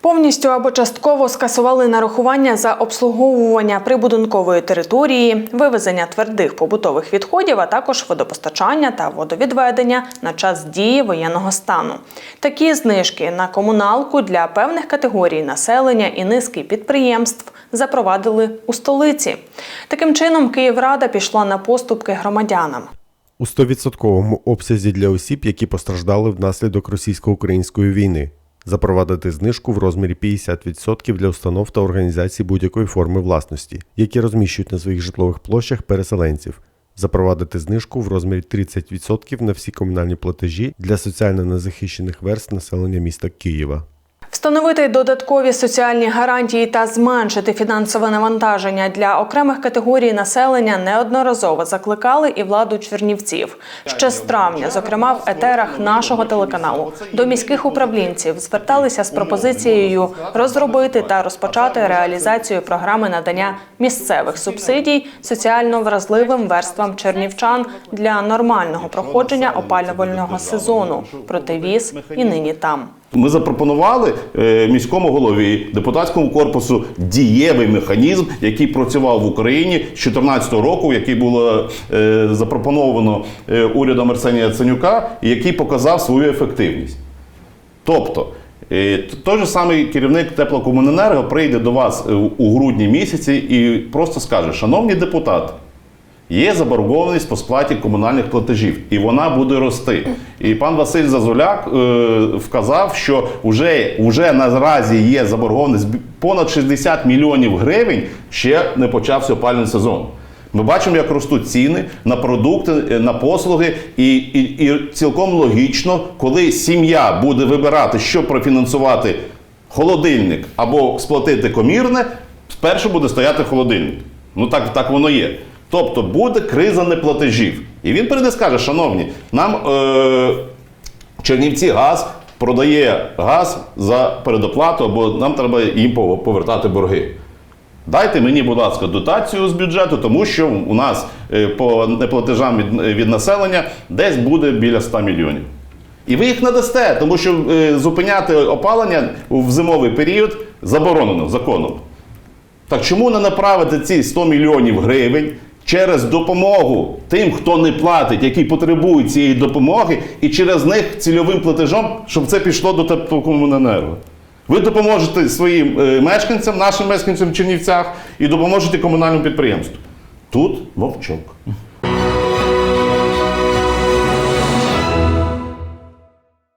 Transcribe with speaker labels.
Speaker 1: Повністю або частково скасували нарахування за обслуговування прибудинкової території, вивезення твердих побутових відходів, а також водопостачання та водовідведення на час дії воєнного стану. Такі знижки на комуналку для певних категорій населення і низки підприємств запровадили у столиці. Таким чином, Київрада пішла на поступки громадянам.
Speaker 2: у 100% обсязі для осіб, які постраждали внаслідок російсько-української війни, запровадити знижку в розмірі 50% для установ та організацій будь-якої форми власності, які розміщують на своїх житлових площах переселенців. Запровадити знижку в розмірі 30% на всі комунальні платежі для соціально незахищених верст населення міста Києва.
Speaker 1: Встановити додаткові соціальні гарантії та зменшити фінансове навантаження для окремих категорій населення неодноразово закликали і владу чернівців. Ще з травня, зокрема в етерах нашого телеканалу, до міських управлінців зверталися з пропозицією розробити та розпочати реалізацію програми надання місцевих субсидій соціально вразливим верствам чернівчан для нормального проходження опалювального сезону. Проте віз і нині там.
Speaker 3: Ми запропонували міському голові депутатському корпусу дієвий механізм, який працював в Україні з 2014 року, який було е, запропоновано е, урядом Арсенія Яценюка, і який показав свою ефективність. Тобто, е, той же самий керівник теплокомуненерго прийде до вас е, у грудні місяці і просто скаже: шановні депутати. Є заборгованість по сплаті комунальних платежів, і вона буде рости. І пан Василь Зазуляк е, вказав, що вже, вже наразі є заборгованість понад 60 мільйонів гривень, ще не почався опалювальний сезон. Ми бачимо, як ростуть ціни на продукти, е, на послуги, і, і, і цілком логічно, коли сім'я буде вибирати, що профінансувати холодильник або сплатити комірне, спершу буде стояти холодильник. Ну так, так воно є. Тобто буде криза неплатежів. І він прийде скаже, шановні, нам е, Чернівці газ продає газ за передоплату, або нам треба їм повертати борги. Дайте мені, будь ласка, дотацію з бюджету, тому що у нас е, по неплатежам від, від населення десь буде біля 100 мільйонів. І ви їх надасте, тому що е, зупиняти опалення в зимовий період заборонено законом. Так чому не направити ці 100 мільйонів гривень через допомогу тим, хто не платить, які потребують цієї допомоги, і через них цільовим платежом, щоб це пішло до теплокомуненерго? Ви допоможете своїм е, мешканцям, нашим мешканцям в Чернівцях, і допоможете комунальному підприємству. Тут мовчок.